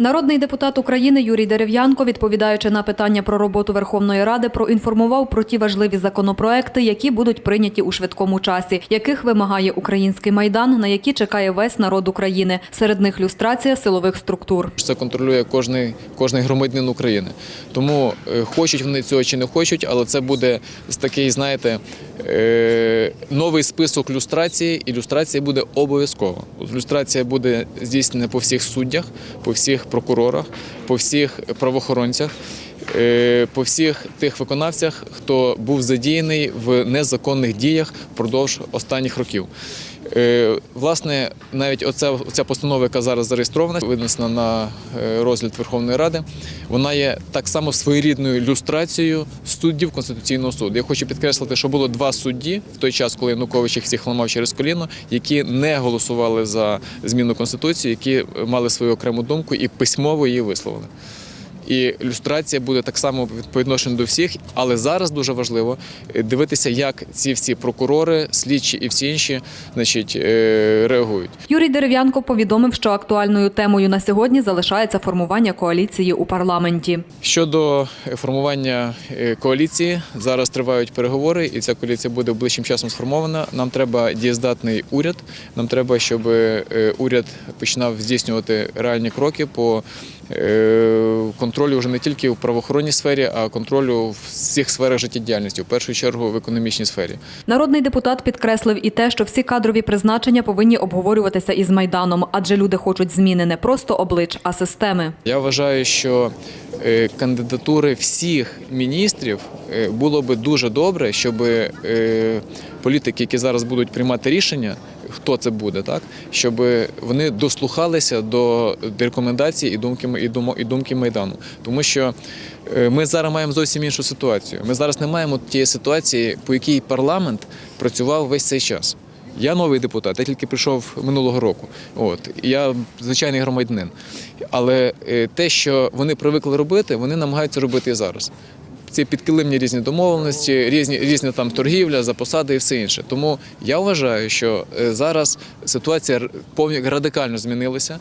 Народний депутат України Юрій Дерев'янко, відповідаючи на питання про роботу Верховної Ради, проінформував про ті важливі законопроекти, які будуть прийняті у швидкому часі, яких вимагає український майдан, на які чекає весь народ України. Серед них люстрація силових структур. Це контролює кожний, кожний громадянин України. Тому е, хочуть вони цього чи не хочуть, але це буде такий, знаєте, е, новий список люстрації, і люстрація буде обов'язково. Люстрація буде здійснена по всіх суддях, по всіх прокурорах, по всіх правоохоронцях. е, По всіх тих виконавцях, хто був задіяний в незаконних діях впродовж останніх років. Е, Власне, навіть оця, оця постанова, яка зараз зареєстрована, винесена на е, розгляд Верховної Ради, вона є так само своєрідною люстрацією суддів Конституційного суду. Я хочу підкреслити, що було два судді в той час, коли Янукович їх всіх ламав через коліно, які не голосували за зміну конституції, які мали свою окрему думку і письмово її висловили. І люстрація буде так само по відношенню до всіх, але зараз дуже важливо е, дивитися, як ці всі прокурори, слідчі і всі інші значить, е, реагують. Юрій Дерев'янко повідомив, що актуальною темою на сьогодні залишається формування коаліції у парламенті. Щодо формування е, коаліції, зараз тривають переговори, і ця коаліція буде ближчим часом сформована. Нам треба дієздатний уряд. Нам треба, щоб уряд починав здійснювати реальні кроки по контролю вже не тільки в правоохоронній сфері, а контролю в всіх сферах життєдіяльності, в першу чергу в економічній сфері. Народний депутат підкреслив і те, що всі кадрові призначення повинні обговорюватися із майданом, адже люди хочуть зміни не просто облич, а системи. Я вважаю, що е, кандидатури всіх міністрів е, було би дуже добре, щоб е, політики, які зараз будуть приймати рішення, хто це буде, так щоб вони дослухалися до рекомендацій і думки і думо- і думки майдану, тому що. е, Ми зараз маємо зовсім іншу ситуацію. Ми зараз не маємо тієї ситуації, по якій парламент працював весь цей час. Я новий депутат, я тільки прийшов минулого року. От я звичайний громадянин. Але е, те, що вони привикли робити, вони намагаються робити і зараз. Це підкилимні різні домовленості, різні різні там торгівля за посади і все інше. Тому я вважаю, що е, зараз ситуація повні радикально змінилася,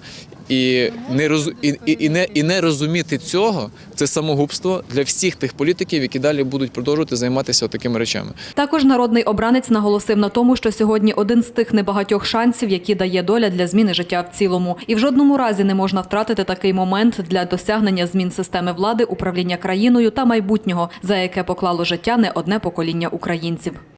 і не роз і, і, і не і не розуміти цього це самогубство для всіх тих політиків, які далі будуть продовжувати займатися такими речами. Також народний обранець наголосив на тому, що сьогодні один з тих небагатьох шансів, які дає доля для зміни життя в цілому, і в жодному разі не можна втратити такий момент для досягнення змін системи влади, управління країною та майбутнього, за яке поклало життя не одне покоління українців.